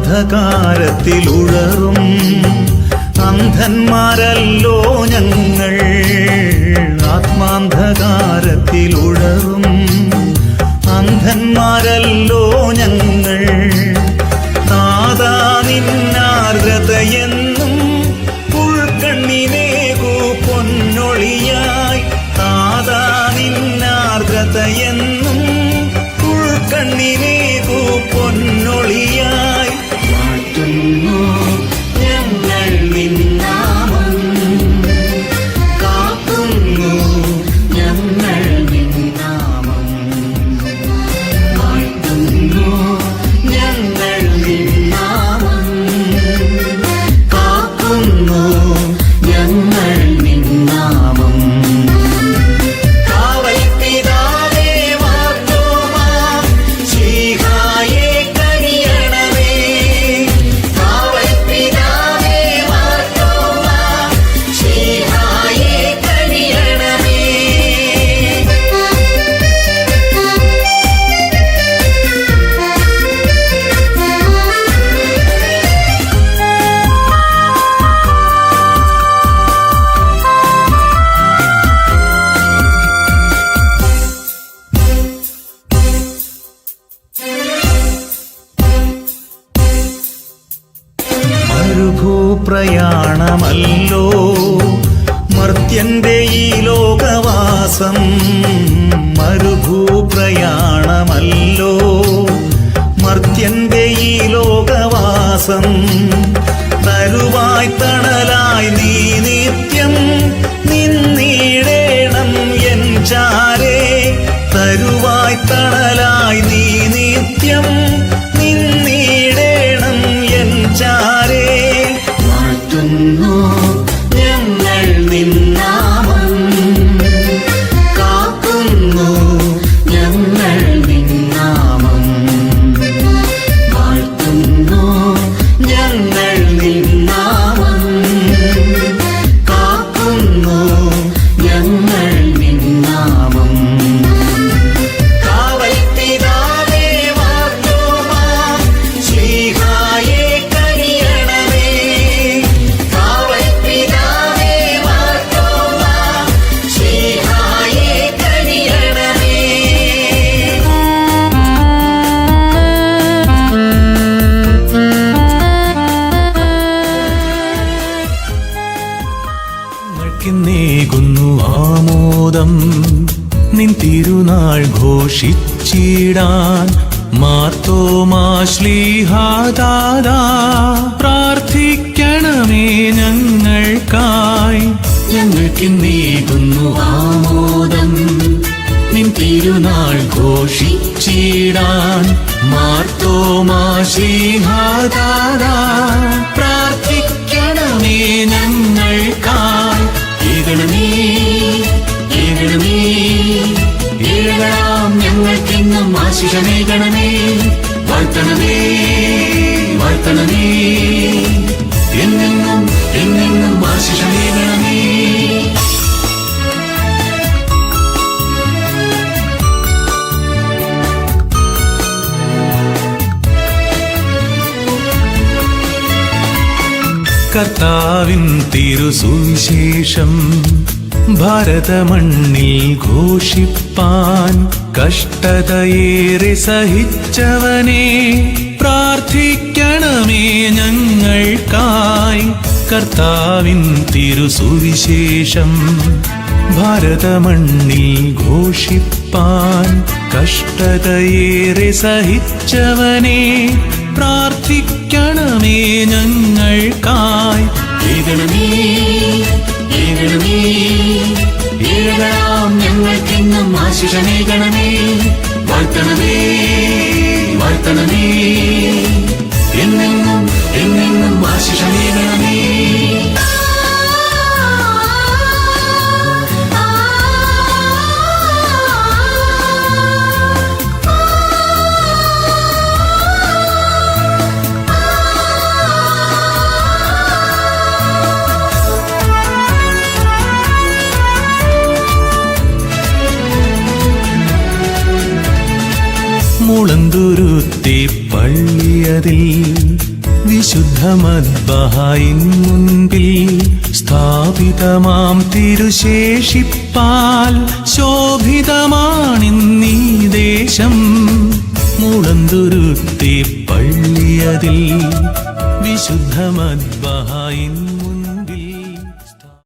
അന്ധകാരത്തിലുഴറും അന്ധന്മാരല്ലോ ഞങ്ങൾ. പ്രയാണമല്ലോ. മർത്യന്റെ ഈ ലോകവാസം മരുഭൂപ്രയാണമല്ലോ മർത്യന്റെ ഈ ലോകവാസം തരുവായ്ത്തണലായി തണലായി നീ ഞങ്ങൾക്കിന്നേകുന്നു ആമോദം. നിൻ തിരുനാൾ ഘോഷിച്ചിടാൻ മാർത്തോമാ ശ്ലീഹാദാദാ. പ്രാർത്ഥിക്കണമേ ഞങ്ങൾക്കായി. ഞങ്ങൾക്ക് നീകുന്നു ആമോദം. നിൻ തിരുനാൾ ഘോഷിച്ചിടാൻ മാർത്തോമാ ശ്ലീഹാദ. ആശിഷമേ ഗണമേ വാഴ്ത്തണമേ വാഴ്ത്തണമേ എന്നെന്നും എന്നെന്നും ആശിഷമേ ഗണമേ. കർത്താവിൻ തിരുസുവിശേഷം ഭാരതമണ്ണിൽ ഘോഷിപ്പാൻ കഷ്ടതയേറെ സഹിച്ചവനെ പ്രാർത്ഥിക്കണമേ ഞങ്ങൾക്കായി. കർത്താവിൻ തിരുസുവിശേഷം ഭാരതമണ്ണിൽ ഘോഷിപ്പാൻ കഷ്ടതയേറെ സഹിച്ചവനെ പ്രാർത്ഥിക്കണമേ ഞങ്ങൾക്കായി. ഏകണമേ ഏകണമേ ഏകണാം ഞങ്ങൾക്കെന്നും ആശിഷമേകണമേ വാഴ്ത്തണമേ വാഴ്ത്തണമേ എന്നെന്നും എന്നെന്നും ആശിഷമേകണമേ മുളന്തുരുത്തി പള്ളിയതിൽ വിശുദ്ധ മദ്ബഹായിൻ മുൻപിൽ സ്ഥാപിതമാം തിരുശേഷിപ്പാൽ ശോഭിതമാണിന്നീ ദേശം. മുളന്തുരുത്തി പള്ളിയതിൽ വിശുദ്ധ മദ്ബഹായിൻ